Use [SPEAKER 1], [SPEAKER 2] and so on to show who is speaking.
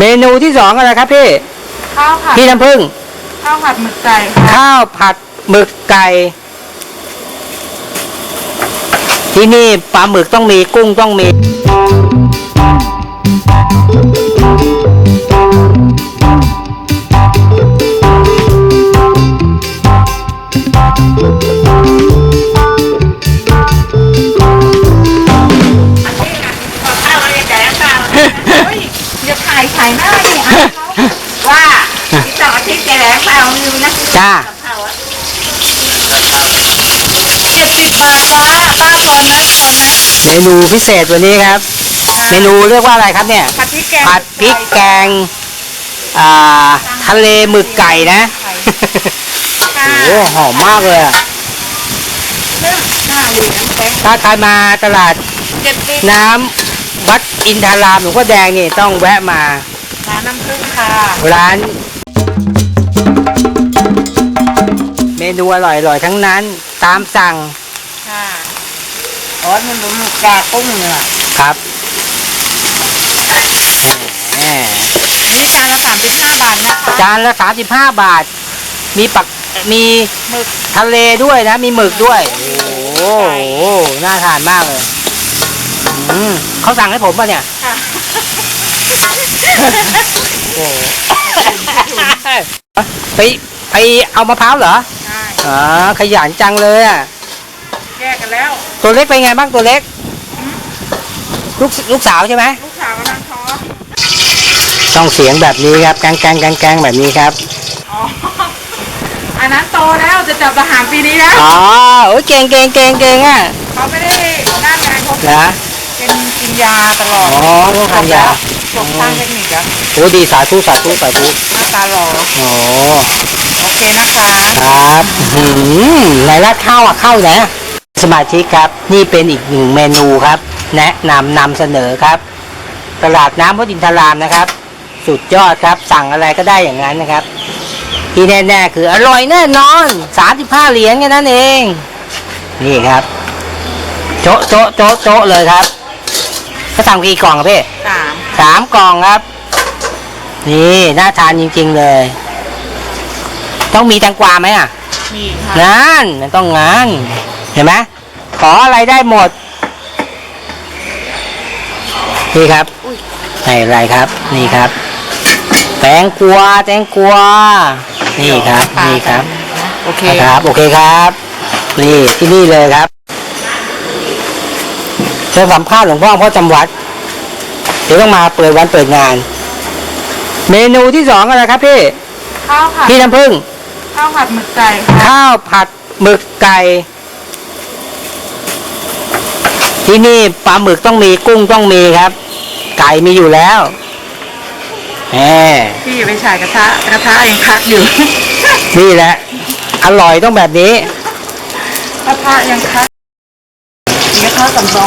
[SPEAKER 1] เมนูที่สองอะไรครับพี่
[SPEAKER 2] ข้าวผัด
[SPEAKER 1] พี่น้ำผึ้ง
[SPEAKER 2] ข้าวผัดหมึกไก่ค่ะ
[SPEAKER 1] ข้าวผัดหมึกไก่ ที่นี่ปลาหมึกต้องมีกุ้งต้องมี
[SPEAKER 2] ข้า ถ่ายถ่ายหน้าดิอะว่าอีกสองอาทิตย์แกแหลงเปล่าลืมนะ
[SPEAKER 1] จ้า
[SPEAKER 2] กับข้าวอะเจ็ดสิบบาทจ้าป้าทอนนะทอนนะ
[SPEAKER 1] เมนูพิเศษวันนี้ครับ เมนูเรียกว่าอะไรครับเนี่ย
[SPEAKER 2] ผัดพริกแกง
[SPEAKER 1] ผัดพริกแกงอ่าทะเลหมึกไก่นะ
[SPEAKER 2] ค่ะ
[SPEAKER 1] โอ้โหหอมมากเลยอะ
[SPEAKER 2] เรื่องห้าเหรียญแบงค์
[SPEAKER 1] ถ้าใครมาตลาด
[SPEAKER 2] เจ็ดสิบ
[SPEAKER 1] น้ำวัดอินทารามหลวงพ่อแดงนี่ต้องแวะมา
[SPEAKER 2] ร้านน้ำผึ้งค่ะ
[SPEAKER 1] ร้าน เมนูอร่อยๆทั้งนั้น ตามสั่ง
[SPEAKER 2] ค่ะอ๋อมันหมูกากุ้งเนี่ย
[SPEAKER 1] ครับแหม
[SPEAKER 2] นี่จานละสามสิบห้าบาทนะคะ
[SPEAKER 1] จานละ35บาท มีปักมี
[SPEAKER 2] หมึก
[SPEAKER 1] ทะเลด้วยนะ มีหมึกด้วย โอ้โห น่าทานมากเลยอืมเขาสั่งให้ผมป่ะเนี่ย
[SPEAKER 2] ค่ะ
[SPEAKER 1] โอ้ไปไปเอามะพร้าวเหรอ
[SPEAKER 2] ใช่
[SPEAKER 1] อ๋อขยันจังเลยอะ
[SPEAKER 2] แยกกันแล้ว
[SPEAKER 1] ตัวเล็กเป็นไงบ้างตัวเล็ก ลูกลูกสาวใช่ไหม
[SPEAKER 2] ลูกสาวกำลังท้อง
[SPEAKER 1] ต้องเสียงแบบนี้ครับ แกงแกงแกงแกงแบบนี้ครับ
[SPEAKER 2] อ๋อ อันนั้นโตแล้วจะจับทหารปีนี้แล้ว
[SPEAKER 1] อ๋อโอ้ยเก่งเก่งเก่งเก่งอะ
[SPEAKER 2] เขาไม่ได้ด้านงานเขา
[SPEAKER 1] นะ
[SPEAKER 2] เป็นกินยาตลอด
[SPEAKER 1] อ๋อต้องทานยา
[SPEAKER 2] จบทางเทคนิคอะ
[SPEAKER 1] โอ้ดีสาธุสาธุสาธุ
[SPEAKER 2] หน้าตาหล่อ
[SPEAKER 1] โอ้
[SPEAKER 2] โอเคนะคะ
[SPEAKER 1] ครับหืมไหนราดข้าวอะข้าวไหนอะสมาชิกครับ นี่เป็นอีกหนึ่งเมนูครับ แนะนำนำเสนอครับ ตลาดน้ำพระดินทรามนะครับ สุดยอดครับ สั่งอะไรก็ได้อย่างนั้นนะครับ ที่แน่ๆคืออร่อยแน่นอน 35 เหรียญแค่นั้นเอง นี่ครับ โจ๊ะโจ๊ะโจ๊ะโจ๊ะเลยครับ เขาสั่งกี่กล่องครับพี่
[SPEAKER 2] สาม
[SPEAKER 1] สามกล่องครับ นี่น่าทานจริง ๆเลย ต้องมีแตงกวาไหมอะ
[SPEAKER 2] มีค่ะ
[SPEAKER 1] งานมันต้องงานเห็นไหมขออะไรได้หมดนี่ครับใส่อะไรครับ นี่ครับ แตงกวาแตงกวานี่ครับนี่ครับ
[SPEAKER 2] โอเค
[SPEAKER 1] นะครับ โอเคครับ นี่ที่นี่เลยครับ เชิญสัมภาษณ์หลวงพ่อพ่อจำวัด เดี๋ยวต้องมาเปิดวันเปิดงาน เมนูที่สองอะไรครับพี่
[SPEAKER 2] ข้าวผัด
[SPEAKER 1] พี่น้ำผึ้ง
[SPEAKER 2] ข้าวผัดหมึกไก่ค่ะ
[SPEAKER 1] ข้าวผัดหมึกไก่ ที่นี่ปลาหมึกต้องมีกุ้งต้องมีครับ ไก่มีอยู่แล้วแหม
[SPEAKER 2] พี่อย่าไปฉายกระทะกระทะยังคักอยู่
[SPEAKER 1] นี่แหละ อร่อยต้องแบบนี้
[SPEAKER 2] กระทะยังคัก 他怎么知